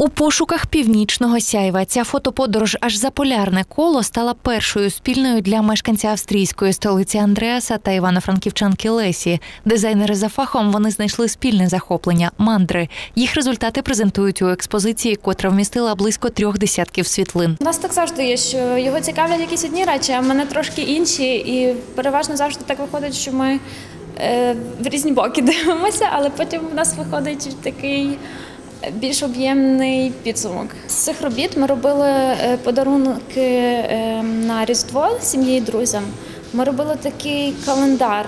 У пошуках північного сяйва ця фотоподорож аж за полярне коло стала першою спільною для мешканця австрійської столиці Андреаса та івано-франківчанки Лесі. Дизайнери за фахом вони знайшли спільне захоплення мандри. Їх результати презентують у експозиції, котра вмістила близько трьох десятків світлин. У нас так завжди є, що його цікавлять якісь одні речі, а мене трошки інші. І переважно завжди так виходить, що ми е, в різні боки дивимося, але потім у нас виходить такий більш об'ємний підсумок. З цих робіт ми робили е, подарунки е, на Різдво сім'ї і друзям. Ми робили такий календар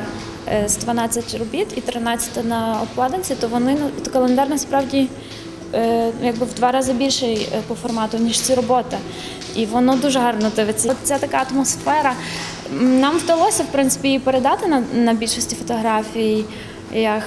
е, з 12 робіт і 13 на обкладинці, то вони ну, то календар насправді якби в два рази більший по формату, ніж ці роботи. І воно дуже гарно дивиться. Ця така атмосфера. Нам вдалося, в принципі, її передати на, на більшості фотографій. Як,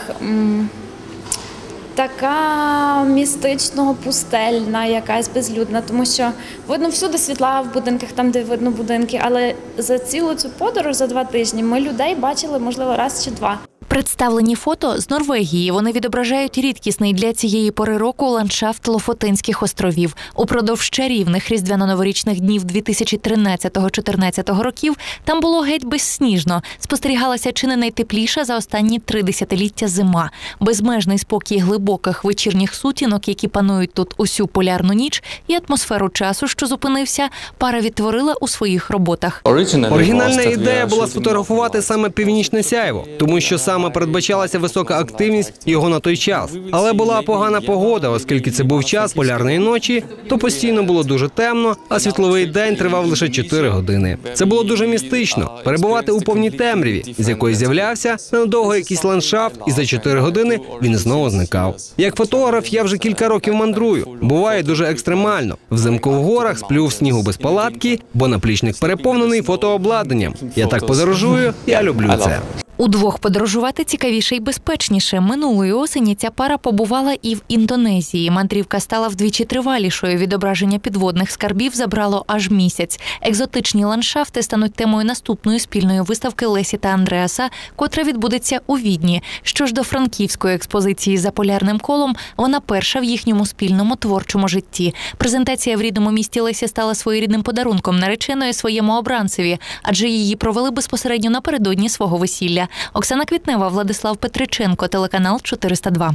така містично пустельна, якась безлюдна, тому що видно всюди світла в будинках, там, де видно будинки. Але за цілу цю подорож за два тижні ми людей бачили, можливо, раз чи два. Представлені фото з Норвегії. Вони відображають рідкісний для цієї пори року ландшафт Лофотинських островів. Упродовж чарівних різдвяно-новорічних днів 2013-14 років там було геть безсніжно. Спостерігалася чи не найтепліша за останні три десятиліття зима. Безмежний спокій глибоких вечірніх сутінок, які панують тут усю полярну ніч, і атмосферу часу, що зупинився, пара відтворила у своїх роботах. Оригінальна ідея була сфотографувати саме північне сяйво, тому що саме передбачалася висока активність його на той час. Але була погана погода, оскільки це був час полярної ночі, то постійно було дуже темно, а світловий день тривав лише 4 години. Це було дуже містично перебувати у повній темряві, з якої з'являвся ненадовго якийсь ландшафт, і за 4 години він знову зникав. Як фотограф, я вже кілька років мандрую. Буває дуже екстремально. Взимку в горах сплю в снігу без палатки, бо наплічник переповнений фотообладнанням. Я так подорожую, я люблю це. Удвох подорожувати цікавіше і безпечніше. Минулої осені ця пара побувала і в Індонезії. Мандрівка стала вдвічі тривалішою. Відображення підводних скарбів забрало аж місяць. Екзотичні ландшафти стануть темою наступної спільної виставки Лесі та Андреаса, котра відбудеться у Відні. Що ж до франківської експозиції за полярним колом, вона перша в їхньому спільному творчому житті. Презентація в рідному місті Лесі стала своєрідним подарунком нареченої своєму обранцеві, адже її провели безпосередньо напередодні свого весілля. Оксана Квітнева, Владислав Петриченко, телеканал 402.